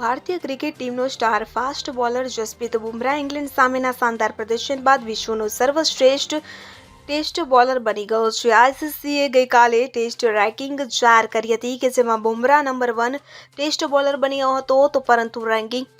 ભારતીય ક્રિકેટ ટીમનો star fast bowler Jasprit Bumrah England સામેના શાનદાર પ્રદર્શન બાદ વિશ્વનો સર્વશ્રેષ્ઠ ટેસ્ટ બોલર બની ગયો છે. આઈસીસીએ ગઈકાલે ટેસ્ટ રેન્કિંગ જાહેર કરી હતી કે જેમાં Bumrah number one test bowler બની ગયો હતો તો પરંતુ રેન્કિંગ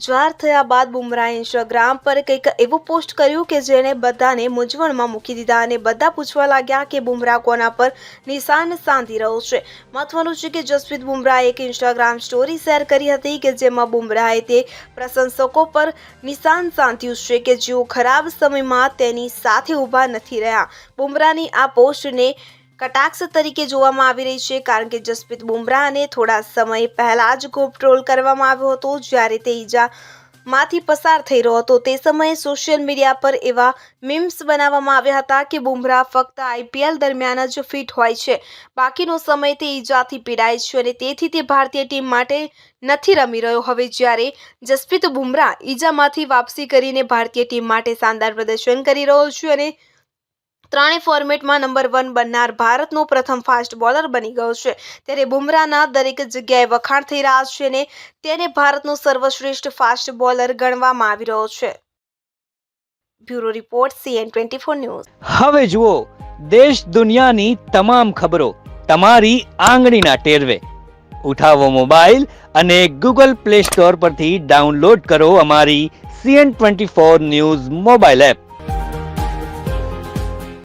જાહેર થયા બાદ બુમરાહે ઇન્સ્ટાગ્રામ પર કંઈક એવું પોસ્ટ કર્યું કે જેણે બધાને મૂંઝવણમાં મૂકી દીધા અને બધા પૂછવા લાગ્યા કે બુમરાહ કોના પર નિશાન સાંધી રહ્યો છે. મહત્વનું છે કે જસપ્રીત બુમરાહે એક ઇન્સ્ટાગ્રામ સ્ટોરી શેર કરી હતી કે જેમાં બુમરાહે તે પ્રશંસકો પર નિશાન સાધ્યું છે કે જેઓ ખરાબ સમયમાં તેની સાથે ઊભા નથી રહ્યા. બુમરાહની આ પોસ્ટને કટાક્ષ તરીકે જોવામાં આવી રહી છે, કારણ કે જસપ્રીત બુમરાહને થોડા સમય પહેલા જ ખૂબ ટ્રોલ કરવામાં આવ્યો હતો, જ્યારે તે ઈજા માંથી પસાર થઈ રહ્યો હતો. તે સમયે સોશિયલ મીડિયા પર એવા મીમ્સ બનાવવામાં આવ્યા હતા કે બુમરાહ ફક્ત આઈપીએલ દરમિયાન જ ફિટ હોય છે. બાકીનો સમય તે ઈજાથી પીડાય છે અને તેથી તે ભારતીય ટીમ માટે નથી રમી રહ્યો. હવે જ્યારે જસપ્રીત બુમરાહ ઈજામાંથી વાપસી કરીને ભારતીય ટીમ માટે શાનદાર પ્રદર્શન કરી રહ્યો છે અને ત્રણેય ફોર્મેટમાં નંબર વન બનનાર ભારતનો પ્રથમ ફાસ્ટ બોલર બની ગયો છે. ત્યારે બુમરાહના દરેક જગ્યાએ વખાણ થઈ રહ્યા છે અને તેને ભારતનો સર્વશ્રેષ્ઠ ફાસ્ટ બોલર ગણવામાં આવી રહ્યો છે. Bureau report CN twenty four news. હવે જુઓ, દેશ દુનિયાની તમામ ખબરો તમારી આંગળીના ટેરવે. ઉઠાવો મોબાઈલ અને ગૂગલ પ્લે સ્ટોર પરથી ડાઉનલોડ કરો અમારી CN twenty four news mobile app.